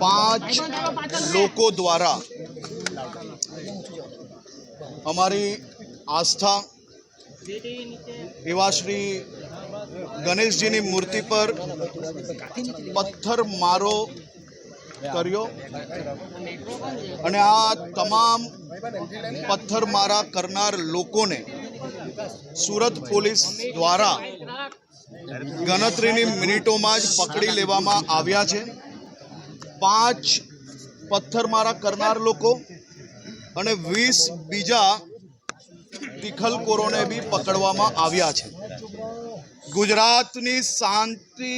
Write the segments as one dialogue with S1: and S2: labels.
S1: પાંચ લોકો દ્વારા અમારી આસ્થા એવા શ્રી ગણેશજીની મૂર્તિ પર પથ્થર મારો કર્યો અને આ તમામ પથ્થરમારા કરનાર લોકોને સુરત પોલીસ દ્વારા ગણતરીની મિનિટોમાં જ પકડી લેવામાં આવ્યા છે. પાંચ પથ્થરમારા કરનાર લોકો અને વીસ બીજા તિખલકોરોને બી પકડવામાં આવ્યા છે. ગુજરાતની શાંતિ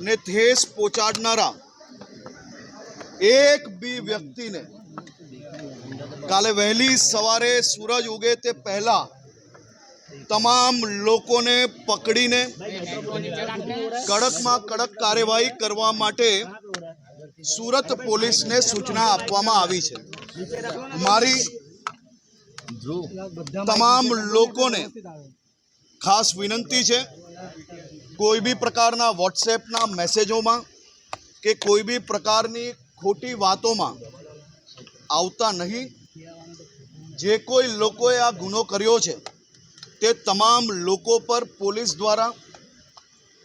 S1: ને ઠેસ પહોંચાડનારા એક બી વ્યક્તિને કાલે વહેલી સવારે સૂરજ ઉગે તે પહેલા તમામ લોકોને પકડીને કડકમાં કડક કાર્યવાહી કરવા માટે સુરત પોલીસને સૂચના આપવામાં આવી છે. મારી તમામ લોકોને ખાસ વિનંતી છે, કોઈ બી પ્રકારના વોટ્સએપના મેસેજોમાં કે કોઈ બી પ્રકારની ખોટી વાતોમાં આવતા નહીં. જે કોઈ લોકોએ આ ગુનો કર્યો છે તે તમામ લોકો પર પોલીસ દ્વારા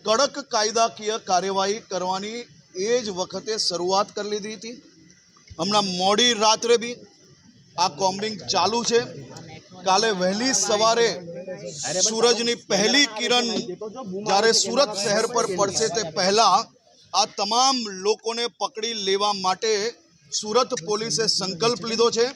S1: કડક કાયદાકીય કાર્યવાહી કરવાની એ જ વખતે શરૂઆત કરી લીધી હતી. હમણાં મોડી રાત્રે બી આ કોમ્બિંગ ચાલુ છે. કાલે વહેલી સવારે સૂરજની પહેલી કિરણ જ્યારે સુરત શહેર પર પડશે તે પહેલાં આ તમામ લોકોને પકડી લેવા માટે સુરત પોલીસે સંકલ્પ લીધો છે.